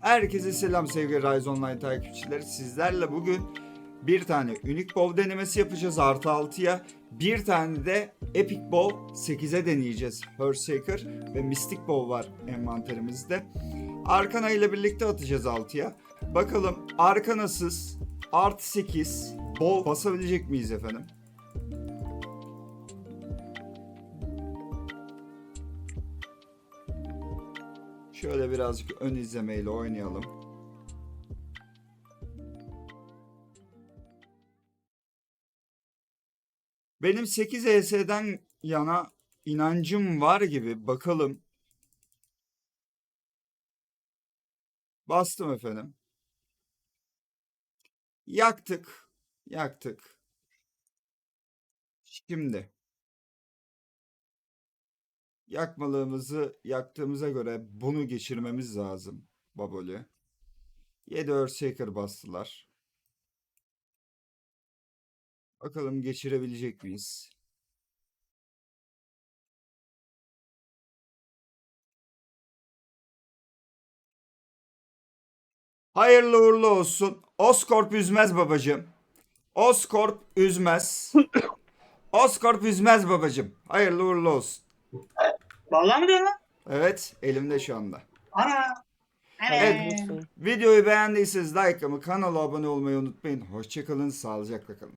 Herkese selam sevgili Rise Online takipçileri. Sizlerle bugün bir tane Unique Bow denemesi yapacağız artı 6'ya. Bir tane de Epic Bow 8'e deneyeceğiz. Earthshaker ve Mystic Bow var envanterimizde. Arkana ile birlikte atacağız 6'ya. Bakalım Arkanasız artı 8 Bow basabilecek miyiz efendim? Şöyle birazcık ön izlemeyle oynayalım. Benim 8 ES'den yana inancım var gibi. Bakalım. Bastım efendim. Yaktık. Yaktık. Şimdi. Yakmalığımızı yaktığımıza göre bunu geçirmemiz lazım. Baboli. 7 Earthshaker bastılar. Bakalım geçirebilecek miyiz? Hayırlı uğurlu olsun. Oscorp üzmez babacım. Oscorp üzmez. Oscorp üzmez babacım. Hayırlı uğurlu olsun. Vallahi mi diyorsun lan? Evet, elimde şu anda. Ana. Evet. Videoyu beğendiyseniz like'ımı, kanala abone olmayı unutmayın. Hoşçakalın, sağlıcakla kalın.